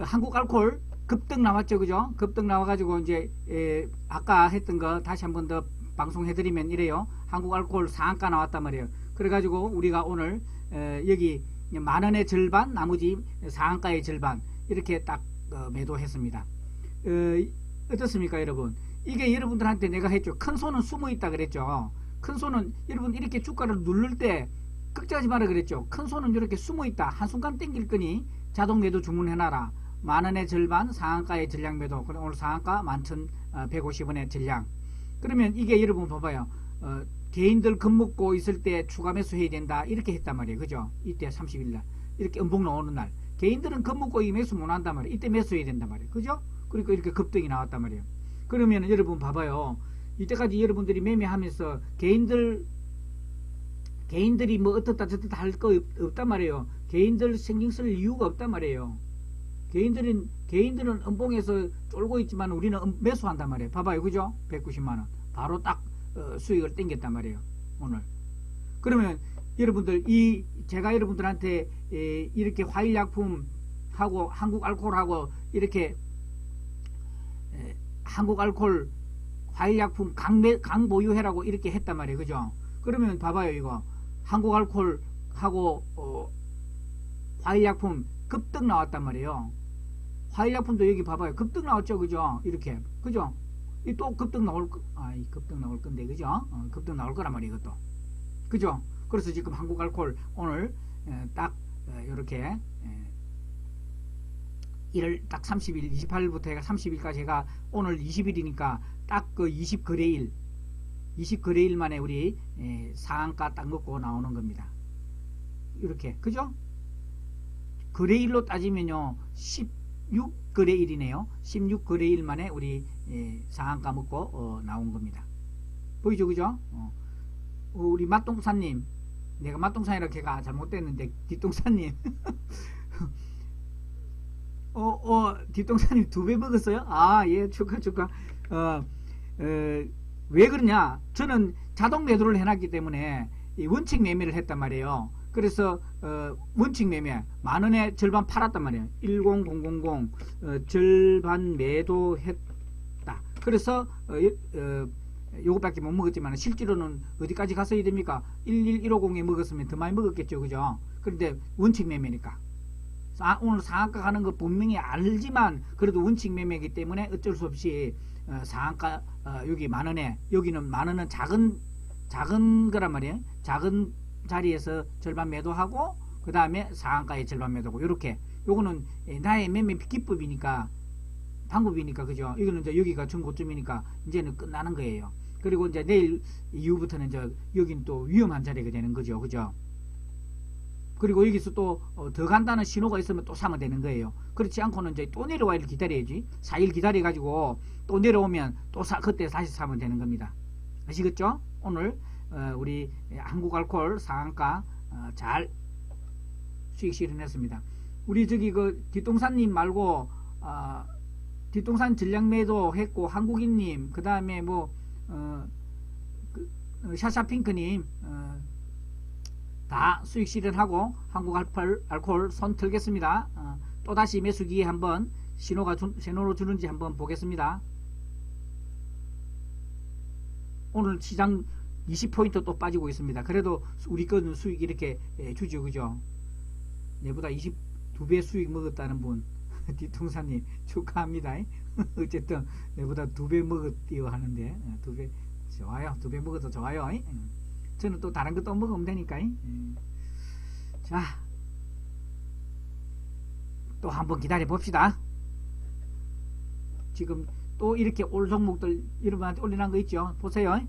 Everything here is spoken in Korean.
한국 알콜 급등 나왔죠, 그죠? 급등 나와가지고 이제 에, 아까 했던 거 다시 한 번 더 방송해드리면 이래요. 한국 알콜 상한가 나왔단 말이에요. 그래가지고 우리가 오늘 에, 여기 만 원의 절반, 나머지 상한가의 절반 이렇게 딱 어, 매도했습니다. 어, 어떻습니까, 여러분? 이게 여러분들한테 내가 했죠. 큰 손은 숨어 있다 그랬죠. 큰 손은 여러분 이렇게 주가를 누를 때 걱정하지 마라 그랬죠. 큰 손은 이렇게 숨어 있다. 한순간 땡길 거니 자동 매도 주문해놔라. 만 원의 절반 상한가의 전량 매도. 그럼 오늘 상한가 11,150원의 전량. 그러면 이게 여러분 봐봐요. 어, 개인들 겁먹고 있을 때 추가 매수해야 된다. 이렇게 했단 말이에요. 그죠? 이때 30일 날. 이렇게 음봉 나오는 날. 개인들은 겁먹고 이 매수 못 한단 말이에요. 이때 매수해야 된단 말이에요. 그죠? 그러니까 이렇게 급등이 나왔단 말이에요. 그러면 여러분 봐봐요. 이때까지 여러분들이 매매하면서 개인들 개인들이 뭐 어떻다 저떻다 할 거 없단 말이에요. 개인들 신경 쓸 이유가 없단 말이에요. 개인들은 개인들은 음봉에서 쫄고 있지만 우리는 음- 매수한단 말이에요. 봐봐요, 그죠? 190만 원 바로 딱 어, 수익을 땡겼단 말이에요. 오늘. 그러면 여러분들 이 제가 여러분들한테 에, 이렇게 화일약품 하고 한국 알코올하고 이렇게 에, 한국 알코올 화일약품 강매, 강보유해라고 이렇게 했단 말이에요. 그죠? 그러면 봐봐요, 이거. 한국 알코올 하고, 어, 화일약품 급등 나왔단 말이에요. 화일약품도 여기 봐봐요. 급등 나왔죠, 그죠? 이렇게. 그죠? 이 또 급등 나올, 거, 아, 이 급등 나올 건데, 그죠? 어, 급등 나올 거란 말이에요, 이것도. 그죠? 그래서 지금 한국 알코올 오늘, 에, 딱, 에, 요렇게, 에, 1월 딱 30일, 28일부터 해가 30일까지 해가 오늘 20일이니까 딱 그 20 거래일, 20 거래일 만에 우리 에, 상한가 딱 먹고 나오는 겁니다. 이렇게, 그죠? 거래일로 따지면요, 16거래 일이네요. 16거래 일 만에 우리 에, 상한가 먹고 어, 나온 겁니다. 보이죠, 그죠? 어. 어, 우리 맛동산님, 내가 맛동산이라 걔가 잘못됐는데 뒷동산님. 어, 어, 뒷동산님 두 배 먹었어요? 아, 예, 축하, 축하. 어, 어, 왜 그러냐? 저는 자동 매도를 해놨기 때문에 이 원칙 매매를 했단 말이에요. 그래서 어, 원칙 매매 만 원에 절반 팔았단 말이에요. 10000 어, 절반 매도했다. 그래서 어, 어, 요것밖에 못 먹었지만 실제로는 어디까지 갔어야 됩니까? 11150에 먹었으면 더 많이 먹었겠죠, 그죠? 그런데 원칙 매매니까. 사- 오늘 상한가 가는 거 분명히 알지만 그래도 원칙 매매이기 때문에 어쩔 수 없이 어, 상한가 어, 여기 만 원에 여기는 만 원은 작은 작은 거란 말이에요. 작은 자리에서 절반 매도하고 그 다음에 상한가에 절반 매도고 이렇게 요거는 예, 나의 매매 기법이니까 방법이니까 그죠? 이거는 이제 여기가 중고점이니까 이제는 끝나는 거예요. 그리고 이제 내일 이후부터는 이제 여긴 또 위험한 자리가 되는 거죠, 그죠? 그리고 여기서 또 더 간다는 신호가 있으면 또 사면 되는 거예요. 그렇지 않고는 이제 또 내려와야 기다려야지. 4일 기다려 가지고 또 내려오면 또 사, 그때 다시 사면 되는 겁니다. 아시겠죠? 오늘 어, 우리 한국 알콜 상한가 어, 잘 수익 실현했습니다. 우리 저기 그 뒷동산님 말고 어, 뒷동산 전략매도 했고 한국인님 그 다음에 뭐 어, 그, 어, 샤샤핑크님 어, 다 수익 실현하고 한국 알콜, 알콜 손 틀겠습니다. 어, 또 다시 매수기에 한번 신호가 주, 신호로 주는지 한번 보겠습니다. 오늘 시장 20포인트 또 빠지고 있습니다. 그래도 우리 거는 수익 이렇게 예, 주죠. 그죠? 내보다 22배 수익 먹었다는 분 뒤통사님 축하합니다. 어쨌든 내보다 두 배 먹었디요 하는데 예, 두배 좋아요. 두 배 먹어도 좋아요. 예. 저는 또 다른 것도 먹으면 되니까. 예. 자, 또 한번 기다려 봅시다. 지금 또 이렇게 올 종목들 여러분한테 올려놓은 거 있죠? 보세요.